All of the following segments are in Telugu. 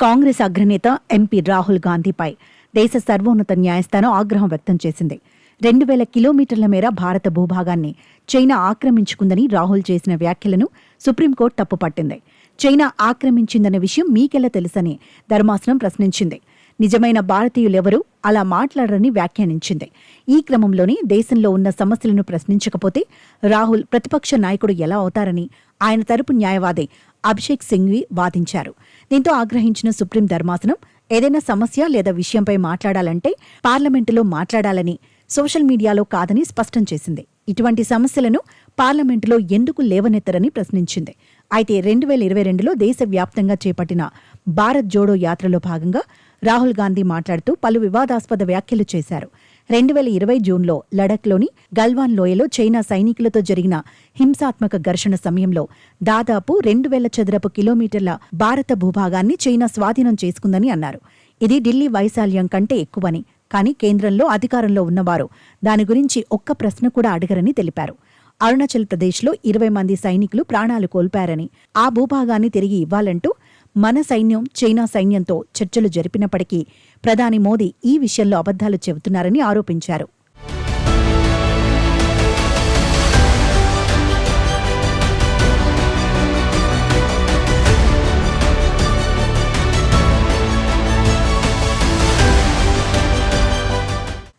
కాంగ్రెస్ అగ్రనేత ఎంపీ రాహుల్ గాంధీపై దేశ సర్వోన్నత న్యాయస్థానం ఆగ్రహం వ్యక్తం చేసింది. రెండు వేల కిలోమీటర్ల మేర భారత భూభాగాన్ని చైనా ఆక్రమించుకుందని రాహుల్ చేసిన వ్యాఖ్యలను సుప్రీంకోర్టు తప్పుపట్టింది. చైనా ఆక్రమించిందన్న విషయం మీకెలా తెలుసని ధర్మాసనం ప్రశ్నించింది. నిజమైన భారతీయులెవరూ అలా మాట్లాడరని వ్యాఖ్యానించింది. ఈ క్రమంలోనే దేశంలో ఉన్న సమస్యలను ప్రశ్నించకపోతే రాహుల్ ప్రతిపక్ష నాయకుడు ఎలా అవుతారని ఆయన తరపు న్యాయవాది అభిషేక్ సింఘ్వి వాదించారు. దీంతో ఆగ్రహించిన సుప్రీం ధర్మాసనం ఏదైనా సమస్య లేదా విషయంపై మాట్లాడాలంటే పార్లమెంటులో మాట్లాడాలని సోషల్ మీడియాలో కాదని స్పష్టం చేసింది. ఇటువంటి సమస్యలను పార్లమెంటులో ఎందుకు లేవనెత్తరని ప్రశ్నించింది. అయితే రెండు వేల ఇరవై రెండులో దేశవ్యాప్తంగా చేపట్టిన భారత్ జోడో యాత్రలో భాగంగా రాహుల్ గాంధీ మాట్లాడుతూ పలు వివాదాస్పద వ్యాఖ్యలు చేశారు. రెండు వేల ఇరవై జూన్లో లడఖ్లోని గల్వాన్ లోయలో చైనా సైనికులతో జరిగిన హింసాత్మక ఘర్షణ సమయంలో దాదాపు రెండు వేల చదరపు కిలోమీటర్ల భారత భూభాగాన్ని చైనా స్వాధీనం చేసుకుందని అన్నారు. ఇది ఢిల్లీ వైశాల్యం కంటే ఎక్కువని కానీ కేంద్రంలో అధికారంలో ఉన్నవారు దాని గురించి ఒక్క ప్రశ్న కూడా అడగరని తెలిపారు. అరుణాచల్ ప్రదేశ్లో ఇరవై మంది సైనికులు ప్రాణాలు కోల్పారని ఆ భూభాగాన్ని తిరిగి ఇవ్వాలంటూ మన సైన్యం చైనా సైన్యంతో చర్చలు జరిపినప్పటికీ ప్రధాని మోదీ ఈ విషయంలో అబద్ధాలు చెబుతున్నారని ఆరోపించారు.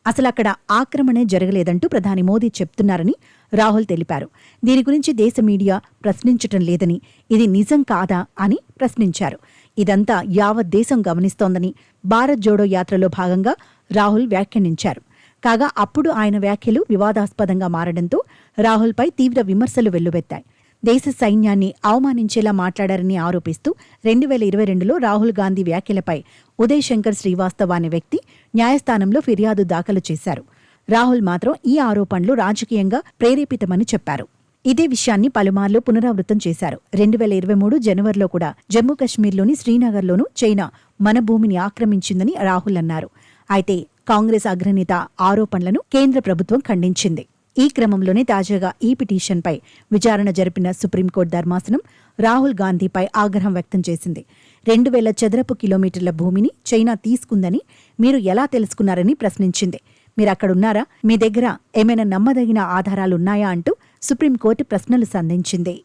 అసలు అక్కడ ఆక్రమణే జరగలేదంటూ ప్రధాని మోదీ చెప్తున్నారని రాహుల్ తెలిపారు. దీని గురించి దేశ మీడియా ప్రశ్నించటం లేదని ఇది నిజం కాదా అని ప్రశ్నించారు. ఇదంతా యావత్ దేశం గమనిస్తోందని భారత్ జోడో యాత్రలో భాగంగా రాహుల్ వ్యాఖ్యానించారు. కాగా అప్పుడు ఆయన వ్యాఖ్యలు వివాదాస్పదంగా మారడంతో రాహుల్పై తీవ్ర విమర్శలు వెల్లువెత్తాయి. దేశ సైన్యాన్ని అవమానించేలా మాట్లాడారని ఆరోపిస్తూ రెండు వేల ఇరవై రెండులో రాహుల్ గాంధీ వ్యాఖ్యలపై ఉదయ్ శంకర్ శ్రీవాస్తవ అనే వ్యక్తి న్యాయస్థానంలో ఫిర్యాదు దాఖలు చేశారు. రాహుల్ మాత్రం ఈ ఆరోపణలు రాజకీయంగా ప్రేరేపితమని చెప్పారు. ఇదే విషయాన్ని పలుమార్లు పునరావృతం చేశారు. రెండు వేల ఇరవై మూడు జనవరిలో కూడా జమ్మూ కశ్మీర్లోని శ్రీనగర్లోనూ చైనా మన భూమిని ఆక్రమించిందని రాహుల్ అన్నారు. అయితే కాంగ్రెస్ అగ్రనేత ఆరోపణలను కేంద్ర ప్రభుత్వం ఖండించింది. ఈ క్రమంలోనే తాజాగా ఈ పిటిషన్పై విచారణ జరిపిన సుప్రీంకోర్టు ధర్మాసనం రాహుల్ గాంధీపై ఆగ్రహం వ్యక్తం చేసింది. రెండు వేల చదరపు కిలోమీటర్ల భూమిని చైనా తీసుకుందని మీరు ఎలా తెలుసుకున్నారని ప్రశ్నించింది. మీరు అక్కడున్నారా మీ దగ్గర ఏమైనా నమ్మదగిన ఆధారాలున్నాయా అంటూ సుప్రీంకోర్టు ప్రశ్నలు సంధించింది.